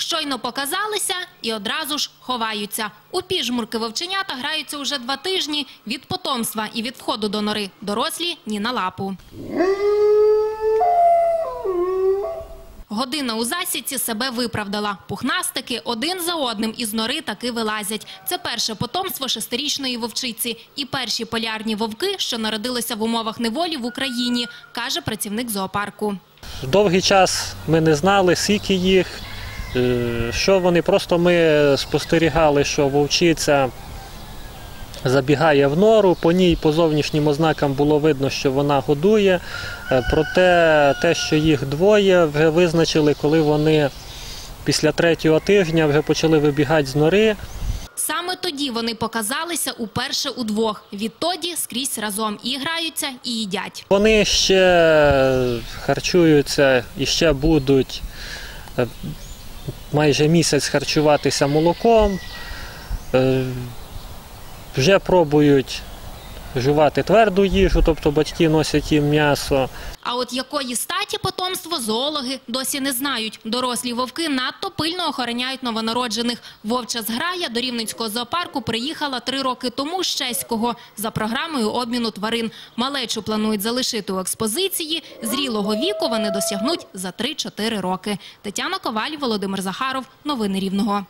Щойно показалися і одразу ж ховаються. У піжмурки вовченята граються уже два тижні від потомства і від входу до нори. Дорослі ні на лапу. Година у засідці себе виправдала. Пухнастики один за одним із нори таки вилазять. Це перше потомство шестирічної вовчиці і перші полярні вовки, що народилися в умовах неволі в Україні, каже працівник зоопарку. Довгий час ми не знали, скільки їх, що вони. Просто ми спостерігали, що вовчиця забігає в нору, по ній по зовнішнім ознакам було видно, що вона годує. Е, Проте те, що їх двоє, вже визначили, коли вони після третього тижня вже почали вибігати з нори. Саме тоді вони показалися уперше удвох. Відтоді скрізь разом і граються, і їдять. Вони ще харчуються і ще будуть е, майже місяць харчуватися молоком. Е, Вже пробують жувати тверду їжу, тобто батьки носять їм м'ясо. А от якої статі потомство зоологи досі не знають. Дорослі вовки надто пильно охороняють новонароджених. Вовча зграя до Рівненського зоопарку приїхала три роки тому з чеського за програмою обміну тварин. Малечу планують залишити у експозиції. Зрілого віку вони досягнуть за 3-4 роки. Тетяна Коваль, Володимир Захаров. Новини Рівного.